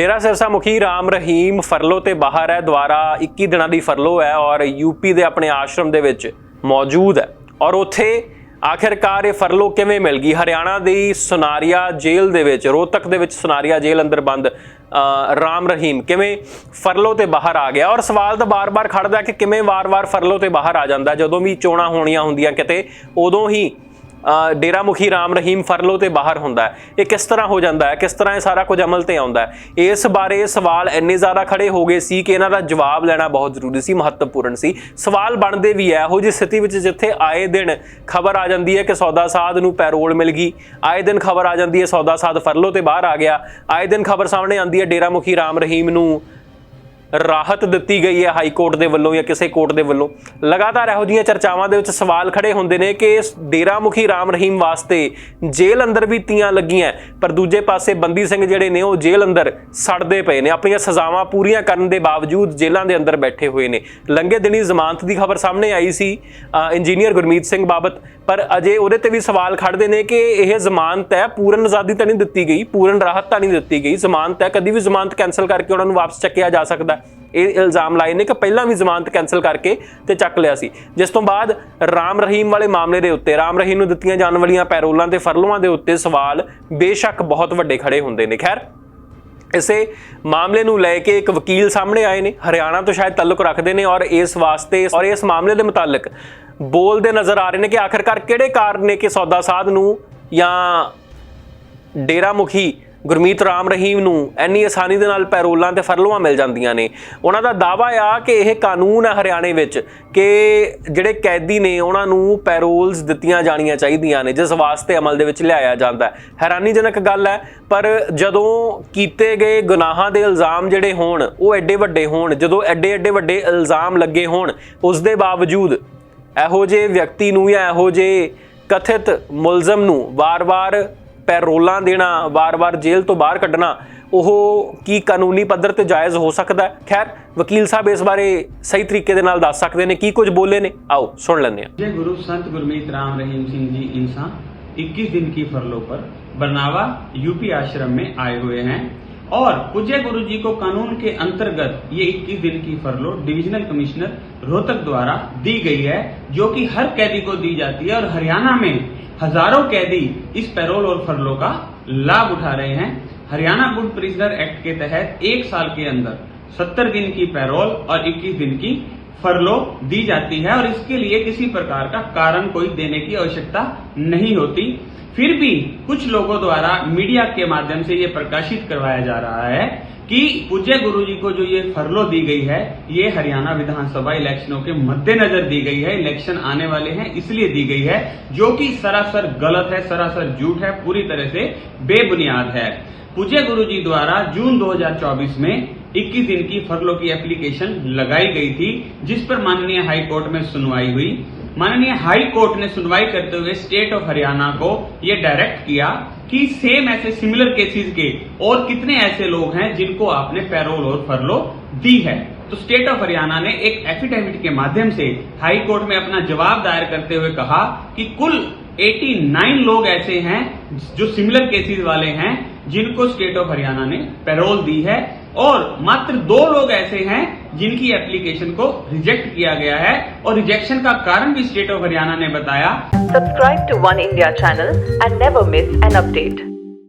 ਡੇਰਾ ਸਿਰਸਾ ਮੁਖੀ ਰਾਮ ਰਹੀਮ ਫਰਲੋ ਤੇ ਬਾਹਰ ਹੈ। ਦੁਆਰਾ 21 ਦਿਨਾਂ ਦੀ ਫਰਲੋ ਹੈ ਔਰ ਯੂਪੀ ਦੇ ਆਪਣੇ ਆਸ਼ਰਮ ਦੇ ਵਿੱਚ ਮੌਜੂਦ ਹੈ। ਔਰ ਉੱਥੇ ਆਖਿਰਕਾਰ ਇਹ ਫਰਲੋ ਕਿਵੇਂ ਮਿਲ ਗਈ? ਹਰਿਆਣਾ ਦੀ ਸੁਨਾਰੀਆ ਜੇਲ੍ਹ ਦੇ ਵਿੱਚ, ਰੋਹਤਕ ਦੇ ਵਿੱਚ ਸੁਨਾਰੀਆ ਜੇਲ੍ਹ ਅੰਦਰ ਬੰਦ ਰਾਮ ਰਹੀਮ ਕਿਵੇਂ ਫਰਲੋ ਤੇ ਬਾਹਰ ਆ ਗਿਆ? ਔਰ ਸਵਾਲ ਤਾਂ ਬਾਰ-ਬਾਰ ਖੜਦਾ ਕਿ ਕਿਵੇਂ ਵਾਰ-ਵਾਰ ਫਰਲੋ ਤੇ ਬਾਹਰ ਆ ਜਾਂਦਾ? ਜਦੋਂ ਵੀ ਚੋਣਾਂ ਹੋਣੀਆਂ ਹੁੰਦੀਆਂ ਕਿਤੇ, ਉਦੋਂ ਹੀ ਡੇਰਾ ਮੁਖੀ ਰਾਮ ਰਹੀਮ ਫਰਲੋ ਤੇ ਬਾਹਰ ਹੁੰਦਾ ਹੈ। ਇਹ ਕਿਸ ਤਰ੍ਹਾਂ ਹੋ ਜਾਂਦਾ ਹੈ? ਕਿਸ ਤਰ੍ਹਾਂ ਇਹ ਸਾਰਾ ਕੁਝ ਅਮਲ ਤੇ ਆਉਂਦਾ ਹੈ? ਇਸ ਬਾਰੇ ਸਵਾਲ ਇੰਨੇ ਜ਼ਿਆਦਾ ਖੜੇ ਹੋ ਗਏ ਸੀ ਕਿ ਇਹਨਾਂ ਦਾ ਜਵਾਬ ਲੈਣਾ ਬਹੁਤ ਜ਼ਰੂਰੀ ਸੀ, ਮਹੱਤਵਪੂਰਨ ਸੀ। ਸਵਾਲ ਬਣਦੇ ਵੀ ਹੈ। ਇਹੋ ਜਿਹੀ ਸਥਿਤੀ ਵਿੱਚ ਜਿੱਥੇ ਆਏ ਦਿਨ ਖਬਰ ਆ ਜਾਂਦੀ ਹੈ ਕਿ ਸੌਦਾ ਸਾਧ ਨੂੰ ਪੈਰੋਲ ਮਿਲ ਗਈ, ਆਏ ਦਿਨ ਖਬਰ ਆ ਜਾਂਦੀ ਹੈ ਸੌਦਾ ਸਾਧ ਫਰਲੋ ਤੇ ਬਾਹਰ ਆ ਗਿਆ, ਆਏ ਦਿਨ ਖਬਰ ਸਾਹਮਣੇ ਆਉਂਦੀ ਹੈ ਡੇਰਾ ਮੁਖੀ ਰਾਮ ਰਹੀਮ ਨੂੰ ਰਾਹਤ ਦਿੱਤੀ ਗਈ ਹੈ ਹਾਈ ਕੋਰਟ ਦੇ ਵੱਲੋਂ ਜਾਂ ਕਿਸੇ ਕੋਰਟ ਦੇ ਵੱਲੋਂ। ਲਗਾਤਾਰ ਇਹੋ ਜਿਹੀਆਂ ਚਰਚਾਵਾਂ ਦੇ ਵਿੱਚ ਸਵਾਲ ਖੜੇ ਹੁੰਦੇ ਨੇ ਕਿ ਇਸ ਡੇਰਾ ਮੁਖੀ ਰਾਮ ਰਹੀਮ ਵਾਸਤੇ ਜੇਲ੍ਹ ਅੰਦਰ ਵੀ ਤੀਆਂ ਲੱਗੀਆਂ ਪਰ ਦੂਜੇ ਪਾਸੇ ਬੰਦੀ ਸਿੰਘ ਜਿਹੜੇ ਨੇ ਉਹ ਜੇਲ੍ਹ ਅੰਦਰ ਸੜਦੇ ਪਏ ਨੇ। ਆਪਣੀਆਂ ਸਜ਼ਾਵਾਂ ਪੂਰੀਆਂ ਕਰਨ ਦੇ ਬਾਵਜੂਦ ਜੇਲ੍ਹਾਂ ਦੇ ਅੰਦਰ ਬੈਠੇ ਹੋਏ ਨੇ। ਲੰਘੇ ਦਿਨੀ ਜ਼ਮਾਨਤ ਦੀ ਖਬਰ ਸਾਹਮਣੇ ਆਈ ਸੀ ਇੰਜੀਨੀਅਰ ਗੁਰਮੀਤ ਸਿੰਘ ਬਾਬਤ, ਪਰ ਅਜੇ ਉਹਦੇ ਤੇ ਵੀ ਸਵਾਲ ਖੜਦੇ ਨੇ ਕਿ ਇਹ ਜ਼ਮਾਨਤ ਹੈ, ਪੂਰਨ ਆਜ਼ਾਦੀ ਤਾਂ ਨਹੀਂ ਦਿੱਤੀ ਗਈ, ਪੂਰਨ ਰਾਹਤ ਤਾਂ ਨਹੀਂ ਦਿੱਤੀ ਗਈ। ਜ਼ਮਾਨਤ ਹੈ, ਕਦੀ ਵੀ ਜ਼ਮਾਨਤ ਕੈਨਸਲ ਕਰਕੇ ਉਹਨਾਂ ਨੂੰ ਵਾਪਸ ਚੱਕਿਆ ਜਾ ਸਕਦਾ ਇਹ ਇਲਜ਼ਾਮ ਲਾਏ ਨੇ ਕਿ ਪਹਿਲਾਂ ਵੀ ਜ਼ਮਾਨਤ ਕੈਨਸਲ ਕਰਕੇ ਤੇ ਚੱਕ ਲਿਆ ਸੀ। ਜਿਸ ਤੋਂ ਬਾਅਦ ਰਾਮ ਰਹੀਮ ਵਾਲੇ ਮਾਮਲੇ ਦੇ ਉੱਤੇ, ਰਾਮ ਰਹੀਮ ਨੂੰ ਦਿੱਤੀਆਂ ਜਾਣ ਵਾਲੀਆਂ ਪੈਰੋਲਾਂ ਤੇ ਫਰਲੋਆਂ ਦੇ ਉੱਤੇ ਸਵਾਲ ਬੇਸ਼ੱਕ ਬਹੁਤ ਵੱਡੇ ਖੜੇ ਹੁੰਦੇ ਨੇ। ਖੈਰ, ਇਸੇ ਮਾਮਲੇ ਨੂੰ ਲੈ ਕੇ ਇੱਕ ਵਕੀਲ ਸਾਹਮਣੇ ਆਏ ਨੇ, ਹਰਿਆਣਾ ਤੋਂ ਸ਼ਾਇਦ ਤਾਲੁਕ ਰੱਖਦੇ ਨੇ ਔਰ ਇਸ ਵਾਸਤੇ ਔਰ ਇਸ ਮਾਮਲੇ ਦੇ ਮੁਤਾਲਕ ਬੋਲਦੇ ਨਜ਼ਰ ਆ ਰਹੇ ਨੇ ਕਿ ਆਖਰਕਾਰ ਕਿਹੜੇ ਕਾਰਨ ਨੇ ਕਿ ਸੌਦਾ ਸਾਧ ਨੂੰ ਜਾਂ ਡੇਰਾ ਮੁਖੀ ਗੁਰਮੀਤ ਰਾਮ ਰਹੀਮ ਨੂੰ ਇੰਨੀ ਆਸਾਨੀ ਦੇ ਨਾਲ ਪੈਰੋਲਾਂ ਤੇ ਫਰਲੋਆਂ ਮਿਲ ਜਾਂਦੀਆਂ ਨੇ। ਉਹਨਾਂ ਦਾ ਦਾਵਾ ਆ ਕਿ ਇਹ ਕਾਨੂੰਨ ਹੈ ਹਰਿਆਣੇ ਵਿੱਚ ਕਿ ਜਿਹੜੇ ਕੈਦੀ ਨੇ ਉਹਨਾਂ ਨੂੰ ਪੈਰੋਲਸ ਦਿੱਤੀਆਂ ਜਾਣੀਆਂ ਚਾਹੀਦੀਆਂ ਨੇ, ਜਿਸ ਵਾਸਤੇ ਅਮਲ ਦੇ ਵਿੱਚ ਲਿਆਇਆ ਜਾਂਦਾ ਹੈ। ਹੈਰਾਨੀਜਨਕ ਗੱਲ ਹੈ, ਪਰ ਜਦੋਂ ਕੀਤੇ ਗਏ ਗੁਨਾਹਾਂ ਦੇ ਇਲਜ਼ਾਮ ਜਿਹੜੇ ਹੋਣ, ਉਹ ਐਡੇ ਵੱਡੇ ਹੋਣ, ਜਦੋਂ ਐਡੇ ਐਡੇ ਵੱਡੇ ਇਲਜ਼ਾਮ ਲੱਗੇ ਹੋਣ, ਉਸ ਦੇ ਬਾਵਜੂਦ ਇਹੋ ਜਿਹੇ ਵਿਅਕਤੀ ਨੂੰ ਜਾਂ ਇਹੋ ਜਿਹੇ ਕਥਿਤ ਮੁਲਜ਼ਮ ਨੂੰ ਵਾਰ-ਵਾਰ ਪੈਰੋਲਾਂ ਦੇਣਾ ਵਾਰ-ਵਾਰ ਜੇਲ੍ਹ ਤੋਂ ਬਾਹਰ ਕੱਢਣਾ ਉਹ ਕੀ ਕਾਨੂੰਨੀ ਪੱਧਰ ਤੇ ਜਾਇਜ਼ ਹੋ ਸਕਦਾ ਹੈ ਖੈਰ ਵਕੀਲ ਸਾਹਿਬ ਇਸ ਬਾਰੇ ਸਹੀ ਤਰੀਕੇ ਦੇ ਨਾਲ ਦੱਸ ਸਕਦੇ ਨੇ ਕੀ ਕੁਝ ਬੋਲੇ ਨੇ ਆਓ ਸੁਣ ਲੈਂਦੇ ਹਾਂ जय गुरु संत गुरमीत राम रहीम सिंह जी इंसान 21 दिन की फरलो पर बरनावा यूपी आश्रम में आए हुए हैं और पूज्य गुरु जी को कानून के अंतर्गत ये 21 दिन की फरलो डिविजनल कमिश्नर रोहतक द्वारा दी गई है जो कि हर कैदी को दी जाती है और हरियाणा में हज़ारों कैदी इस पैरोल और फरलो का लाभ उठा रहे हैं। हरियाणा गुड प्रिजनर एक्ट के तहत एक साल के अंदर 70 दिन की पैरोल और 21 दिन की फरलो दी जाती है और इसके लिए किसी प्रकार का कारण कोई देने की आवश्यकता नहीं होती। फिर भी कुछ लोगों द्वारा मीडिया के माध्यम से ये प्रकाशित करवाया जा रहा है कि पूज्य गुरु जी को जो ये फरलो दी गई है, ये हरियाणा विधानसभा इलेक्शनों के मद्देनजर दी गई है, इलेक्शन आने वाले हैं, इसलिए दी गई है, जो कि सरासर गलत है, सरासर झूठ है, पूरी तरह से बेबुनियाद है। पूज्य गुरु जी द्वारा जून 2024 में 21 दिन की फरलो की एप्लीकेशन लगाई गई थी, जिस पर माननीय हाई कोर्ट में सुनवाई हुई। माननीय हाई कोर्ट ने सुनवाई करते हुए स्टेट ऑफ़ हरियाणा को यह डायरेक्ट किया कि सेम ऐसे सिमिलर केसेस के और कितने ऐसे लोग हैं जिनको आपने पैरोल और फरलो दी है। तो स्टेट ऑफ़ हरियाणा ने एक एफिडेविट के माध्यम से हाई कोर्ट में अपना जवाब दायर करते हुए कहा कि कुल 89 लोग ऐसे हैं जो सिमिलर केसेस वाले हैं, जिनको स्टेट ऑफ़ हरियाणा ने पैरोल दी है। और मात्र दो लोग ऐसे हैं जिनकी एप्लीकेशन को रिजेक्ट किया गया है और रिजेक्शन का कारण भी स्टेट ऑफ़ हरियाणा ने बताया subscribe to One India channel and never miss an update.